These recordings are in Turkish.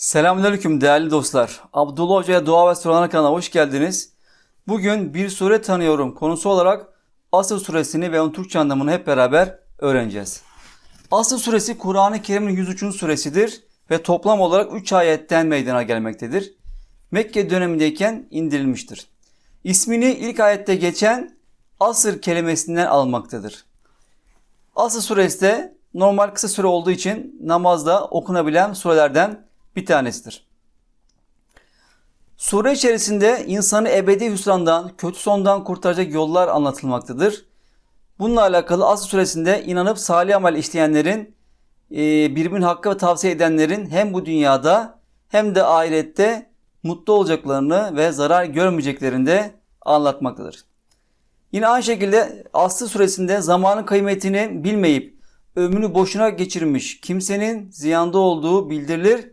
Selamünaleyküm değerli dostlar. Abdullah Hoca'ya Dua ve Sorular kanalına hoş geldiniz. Bugün bir sure tanıyorum konusu olarak Asr suresini ve onun Türkçe anlamını hep beraber öğreneceğiz. Asr suresi Kur'an-ı Kerim'in 103. suresidir ve toplam olarak 3 ayetten meydana gelmektedir. Mekke dönemindeyken indirilmiştir. İsmini ilk ayette geçen asır kelimesinden almaktadır. Asr suresi de normal kısa süre olduğu için namazda okunabilen surelerden bir tanesidir. Sure içerisinde insanı ebedi hüsrandan, kötü sondan kurtaracak yollar anlatılmaktadır. Bununla alakalı Asr suresinde inanıp salih amel işleyenlerin, e, birbirinin hakkı ve tavsiye edenlerin hem bu dünyada hem de ahirette mutlu olacaklarını ve zarar görmeyeceklerini de anlatmaktadır. Yine aynı şekilde Asr suresinde zamanın kıymetini bilmeyip ömrünü boşuna geçirmiş kimsenin ziyanda olduğu bildirilir.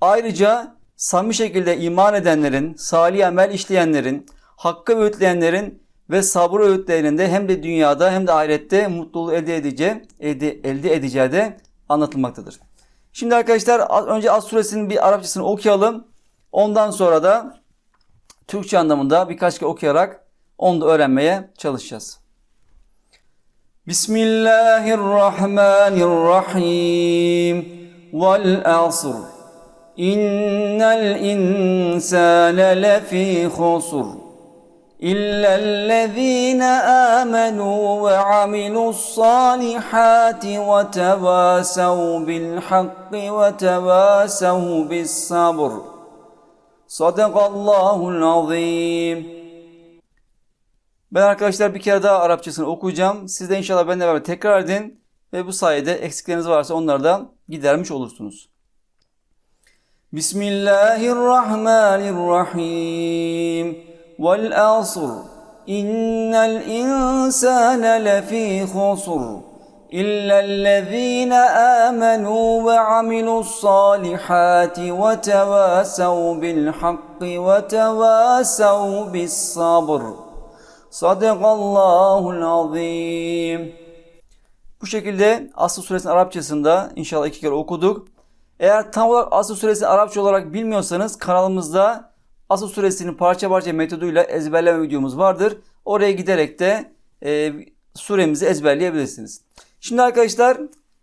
Ayrıca samimi şekilde iman edenlerin, salih amel işleyenlerin, hakkı öğütleyenlerin ve sabrı öğütleyenlerin de hem de dünyada hem de ahirette mutluluğu elde edeceği, elde, edeceği de anlatılmaktadır. Şimdi arkadaşlar önce Az suresinin bir Arapçasını okuyalım. Ondan sonra da Türkçe anlamında birkaç kere okuyarak onu da öğrenmeye çalışacağız. Bismillahirrahmanirrahim. Vel asr. İnnel insane lefi husur. İllellezine amenu ve amilussalihat ve tevasav bil hakki ve tevasav bis sabr. Sadakallahul azim. Ben arkadaşlar bir kere daha Arapçasını okuyacağım. Siz de inşallah benimle beraber tekrar edin ve bu sayede eksikleriniz varsa onları da gidermiş olursunuz. Bismillahirrahmanirrahim. والعصر إن الإنسان لفي خسر إلا الذين آمنوا وعملوا الصالحات وتواسوا بالحق وتواسوا بالصبر صدق الله العظيم Bu şekilde Asr suresinin Arapçasında inşallah iki kere okuduk. Eğer tam olarak Asr suresini Arapça olarak bilmiyorsanız kanalımızda Asıl suresinin parça parça metoduyla ezberleme videomuz vardır. Oraya giderek de e, suremizi ezberleyebilirsiniz. Şimdi arkadaşlar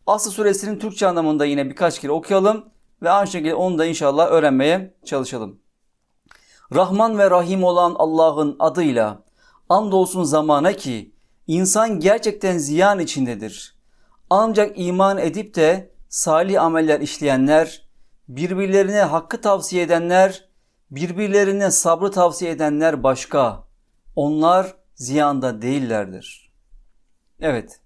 Asıl suresinin Türkçe anlamında yine birkaç kere okuyalım ve aynı şekilde onu da inşallah öğrenmeye çalışalım. Rahman ve Rahim olan Allah'ın adıyla andolsun zamana ki insan gerçekten ziyan içindedir. Ancak iman edip de salih ameller işleyenler, birbirlerine hakkı tavsiye edenler, birbirlerine sabrı tavsiye edenler başka. Onlar ziyanda değillerdir. Evet.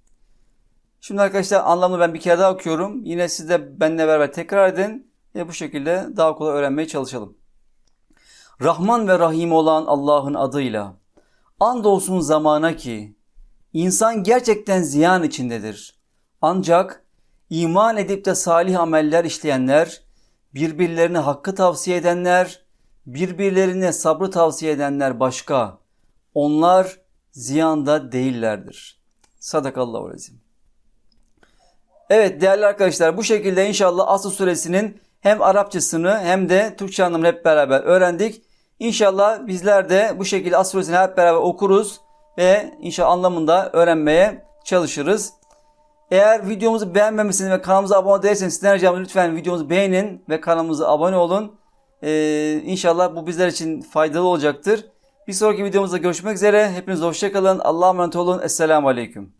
Şimdi arkadaşlar anlamını ben bir kere daha okuyorum. Yine siz de benimle beraber tekrar edin ve bu şekilde daha kolay öğrenmeye çalışalım. Rahman ve Rahim olan Allah'ın adıyla andolsun zamana ki insan gerçekten ziyan içindedir. Ancak iman edip de salih ameller işleyenler, birbirlerine hakkı tavsiye edenler, birbirlerine sabrı tavsiye edenler başka. Onlar ziyanda değillerdir. Sadakallahu azim. Evet değerli arkadaşlar bu şekilde inşallah Asıl suresinin hem Arapçasını hem de Türkçe anlamını hep beraber öğrendik. İnşallah bizler de bu şekilde Asıl suresini hep beraber okuruz ve inşallah anlamında öğrenmeye çalışırız. Eğer videomuzu beğenmemişsiniz ve kanalımıza abone değilseniz sizden ricam lütfen videomuzu beğenin ve kanalımıza abone olun. Ee, inşallah bu bizler için faydalı olacaktır. Bir sonraki videomuzda görüşmek üzere. Hepiniz hoşçakalın. Allah'a emanet olun. Esselamu Aleyküm.